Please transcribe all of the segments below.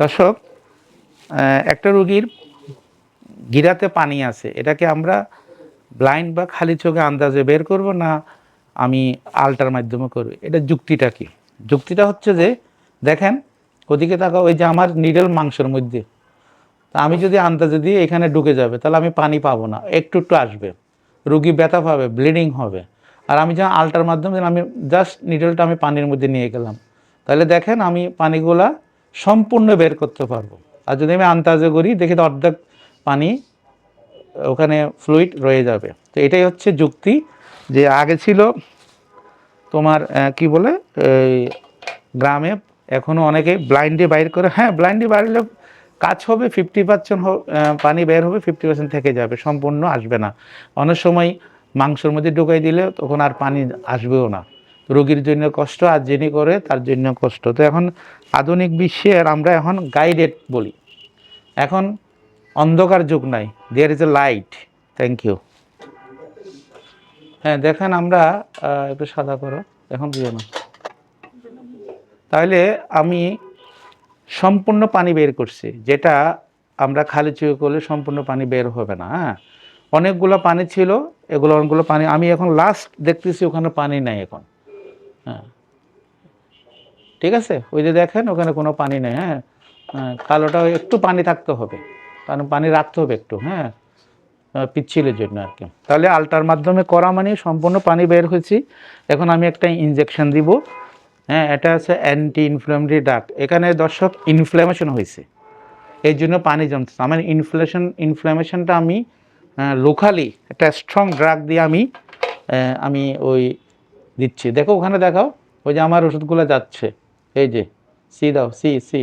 দর্শক একটা রুগীর গিরাতে পানি আছে, এটাকে আমরা ব্লাইন্ড বা খালি চোখে আন্দাজে বের করব না আমি আল্টার মাধ্যমে করব? এটা যুক্তিটা কি? যুক্তিটা হচ্ছে যে, দেখেন, ওদিকে তাকাও, ওই যে আমার নিডল মাংসের মধ্যে। তা আমি যদি আন্দাজে দিয়ে এখানে ঢুকে যাবে, তাহলে আমি পানি পাবো না, একটু একটু আসবে। রুগী ব্যথা পাবে ব্লিডিং হবে। আর আমি যখন আল্টার মাধ্যমে, আমি জাস্ট নিডলটা আমি পানির মধ্যে নিয়ে গেলাম। তাহলে দেখেন, আমি পানিগুলা সম্পূর্ণ বের করতে পারব। আর যদি আমি আন্দাজে করি, দেখি অর্ধেক পানি ওখানে ফ্লুইড রয়ে যাবে। তো এটাই হচ্ছে যুক্তি যে আগে ছিল তোমার কি বলে গ্রামে এখনও অনেকে ব্লাইন্ডে বাইর করে হ্যাঁ ব্লাইন্ডে বাইরলে কাজ হবে ফিফটি পার্সেন্ট পানি বের হবে ফিফটি পার্সেন্ট থেকে যাবে, সম্পূর্ণ আসবে না। অনেক সময় মাংসের মধ্যে ঢুকাই দিলে তখন আর পানি আসবেও না। রোগীর জন্য কষ্ট আর যিনি করে তার জন্য কষ্ট। তো এখন আধুনিক বিশ্বের আমরা এখন গাইডেড বলি। এখন অন্ধকার যুগ নাই। There is a light thank you হ্যাঁ দেখেন আমরা একটু সাদা করো। এখন দিয়ে না। তাহলে আমি সম্পূর্ণ পানি বের করছি। যেটা আমরা খালি চুয়ে করলে সম্পূর্ণ পানি বের হবে না হ্যাঁ? অনেকগুলো পানি ছিল, এগুলো অনেকগুলো পানি আমি এখন লাস্ট দেখতেছি ওখানে পানি নাই এখন। হ্যাঁ। ঠিক আছে? ওই যে দেখেন ওখানে কোনো পানি নেই হ্যাঁ। হ্যাঁ, কালোটা একটু পানি থাকতে হবে। কারণ পানি রাখতে হবে একটু হ্যাঁ। পিচ্ছিলের জন্য আর কি। তাহলে আলটার মাধ্যমে করা মানে সম্পূর্ণ পানি বের হয়েছি। এখন আমি একটা ইনজেকশন দিব। হ্যাঁ এটা আছে অ্যান্টি ইনফ্লামেটরি ডাক এখানে দর্শক ইনফ্লামেশন হয়েছে। এই জন্য পানি জমতেছে। আমার ইনফ্লেশন ইনফ্লামেশনটা আমি লোকালি একটা স্ট্রং ড্রাগ দিয়ে আমি আমি ওই দিচ্ছি। দেখো ওখানে দেখাও ওই যে আমার ওষুধগুলো যাচ্ছে। এই যে সি দাও সি সি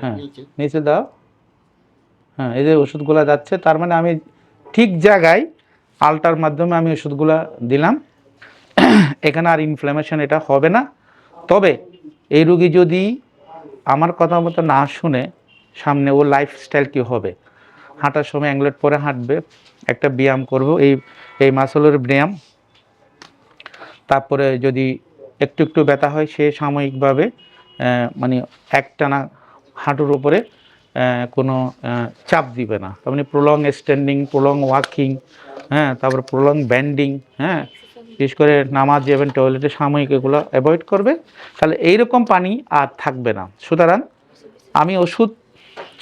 হ্যাঁ নিচে। দাও। হ্যাঁ এই যে ওষুধগুলো যাচ্ছে তার মানে আমি ঠিক জায়গায় আলটার মাধ্যমে আমি ওষুধগুলো দিলাম। এখানে আর ইনফ্লামেশন এটা হবে না। তবে এই রুগী যদি আমার কথা মতো না শুনে সামনে ও লাইফস্টাইল কী হবে? হাঁটার সময় অ্যাংলেট পরে হাঁটবে একটা ব্যায়াম করব এই এই মাসলের ব্যায়াম। তারপরে যদি একটু একটু ব্যথা হয়, সে সাময়িকভাবে মানে একটানা হাঁটুর উপরে কোনো চাপ দিবে না। তার মানে প্রলং স্ট্যান্ডিং প্রলং ওয়াকিং হ্যাঁ তারপরে প্রলং ব্যান্ডিং হ্যাঁ বিশেষ করে নামাজ যাবেন টয়লেটে সাময়িক এগুলো অ্যাভয়েড করবে। তাহলে এইরকম পানি আর থাকবে না। সুতরাং আমি ওষুধ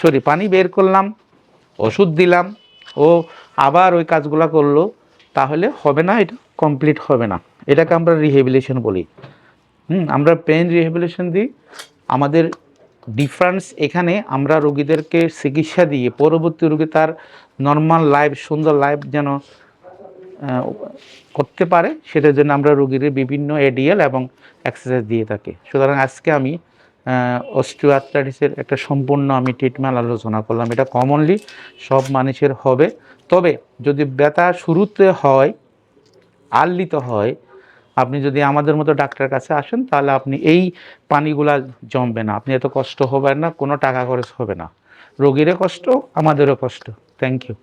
সরি পানি বের করলাম, ওষুধ দিলাম, ও আবার ওই কাজগুলো করল, তাহলে হবে না এটা। কমপ্লিট হবে না। এটাকে আমরা রিহেবিলেশন বলি। হুম, আমরা পেন রিহেবিলিশন দিই। আমাদের ডিফারেন্স এখানে আমরা রোগীদেরকে চিকিৎসা দিয়ে পরবর্তী রোগী তার নর্মাল লাইফ সুন্দর লাইফ যেন করতে পারে, সেটার জন্য আমরা রোগীর বিভিন্ন এডিএল এবং এক্সারসাইজ দিয়ে থাকি। সুতরাং আজকে আমি অস্টিওআর্থ্রাইটিসের একটা সম্পূর্ণ আমি ট্রিটমেন্ট আলোচনা করলাম। এটা কমনলি সব মানুষের হবে। তবে যদি ব্যথা শুরুতে হয় আর্লিতে হয়, আপনি যদি আমাদের মতো ডাক্তারের কাছে আসেন, তাহলে আপনি এই পানিগুলা জমবে না। আপনি এত কষ্ট হবেন না, কোনো টাকা খরচ হবে না। রোগীরও কষ্ট, আমাদেরও কষ্ট। Thank you